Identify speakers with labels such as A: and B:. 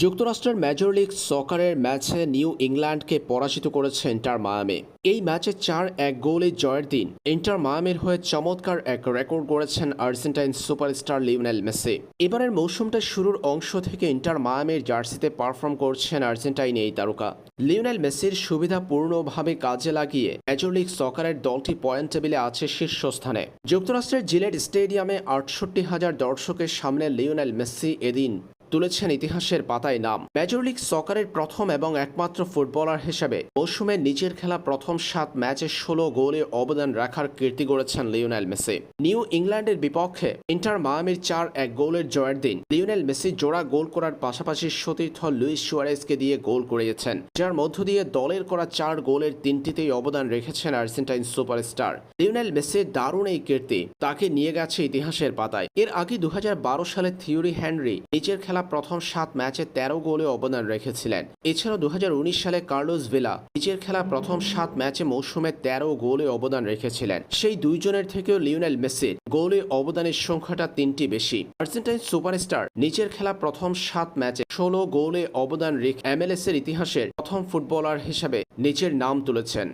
A: যুক্তরাষ্ট্রের major league সকারের ম্যাচে new ইংল্যান্ডকে পরাজিত করেছে ইন্টার মায়ামি এই ম্যাচে চার এক গোলে জয়ের দিন। ইন্টার মায়ামির হয়ে চমৎকার এক রেকর্ড গড়েছেন আর্জেন্টাইন সুপারস্টার লিওনেল মেসি। এবারের মৌসুমটা শুরুর অংশ থেকে ইন্টার মায়ামির জার্সিতে পারফর্ম করছেন আর্জেন্টাইন এই তারকা। লিওনেল মেসির সুবিধাপূর্ণভাবে কাজে লাগিয়ে মেজর লিগ সকারের দলটি পয়েন্ট টেবিলে আছে শীর্ষস্থানে। যুক্তরাষ্ট্রের জিলেট স্টেডিয়ামে আটষট্টি হাজার দর্শকের সামনে লিওনেল মেসি এদিন তুলেছেন ইতিহাসের পাতায় নাম। মেজর লিগ সকারের প্রথম এবং একমাত্র ফুটবলার হিসেবে মৌসুমে নিজের খেলা প্রথম সাত ম্যাচে ষোলো গোলে অবদান রাখার কীর্তি গড়েছেন লিওনেল মেসি। নিউ ইংল্যান্ডের বিপক্ষে ইন্টার মায়ামির চার এক গোলের জয়ের দিন লিওনেল মেসি জোড়া গোল করার পাশাপাশি সতীর্থ লুইস সুয়ারেজকে দিয়ে গোল করিয়েছেন, যার মধ্য দিয়ে দলের করা চার গোলের তিনটিতেই অবদান রেখেছেন আর্জেন্টাইন সুপারস্টার। লিওনেল মেসির দারুণ এই কীর্তি তাকে নিয়ে গেছে ইতিহাসের পাতায়। এর আগে দু সালে থিওরি হেনরি নিজের খেলা প্রথম সাত ম্যাচে তেরো গোলে অবদান রেখেছিলেন। এছাড়াও দু হাজার উনিশ সালে কার্লোস ভিলা নিজের খেলা প্রথম সাত ম্যাচে মৌসুমে তেরো গোলে অবদান রেখেছিলেন। সেই দুইজনের থেকেও লিওনেল মেসির গোলে অবদানের সংখ্যাটা তিনটি বেশি। আর্জেন্টাইন সুপারস্টার নিজের খেলা প্রথম সাত ম্যাচে ষোলো গোলে অবদান রেখে এমএলএস এর ইতিহাসের প্রথম ফুটবলার হিসেবে নিজের নাম তুলেছেন।